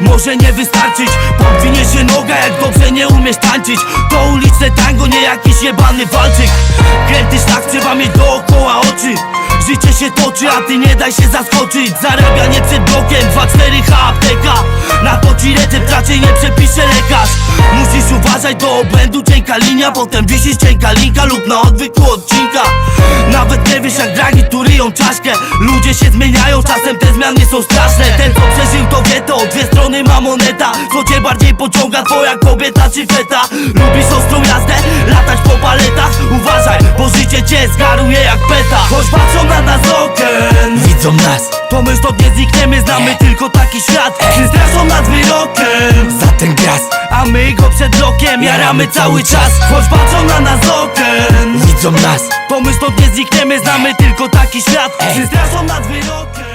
może nie wystarczyć. Podwinie się noga jak dobrze nie umiesz tańczyć. To uliczne tango, nie jakiś jebany walczyk. Kręty szlak trzeba mieć dookoła oczy. Życie się toczy, a ty nie daj się zaskoczyć. Zarabianie przed blokiem, 2-4 H apteka. Na to ci recept raczej nie przepisze lekarz. Musisz uważać do obłędu, cienka linia Potem wisisz cienka linka lub na odwyku odcinka. Nawet nie wiesz jak dragi Ludzie się zmieniają, czasem te zmiany są straszne. Ten co przeżył to wie to, dwie strony ma moneta. Co cię bardziej pociąga, twoja kobieta czy feta? Lubisz ostrą jazdę, latać po paletach? Uważaj, bo życie cię zgaruje jak peta. Choć patrzą na nas z okien. Widzą nas, To my stąd nie znikniemy, znamy tylko taki świat. Czy straszą nas wyrokiem. Za ten gras A my go przed rokiem jaramy cały czas. Choć patrzą na nas z okien. Widzą nas, Pomysł stąd nie znikniemy, znamy tylko taki świat. Wszyscy straszą nad wyrokiem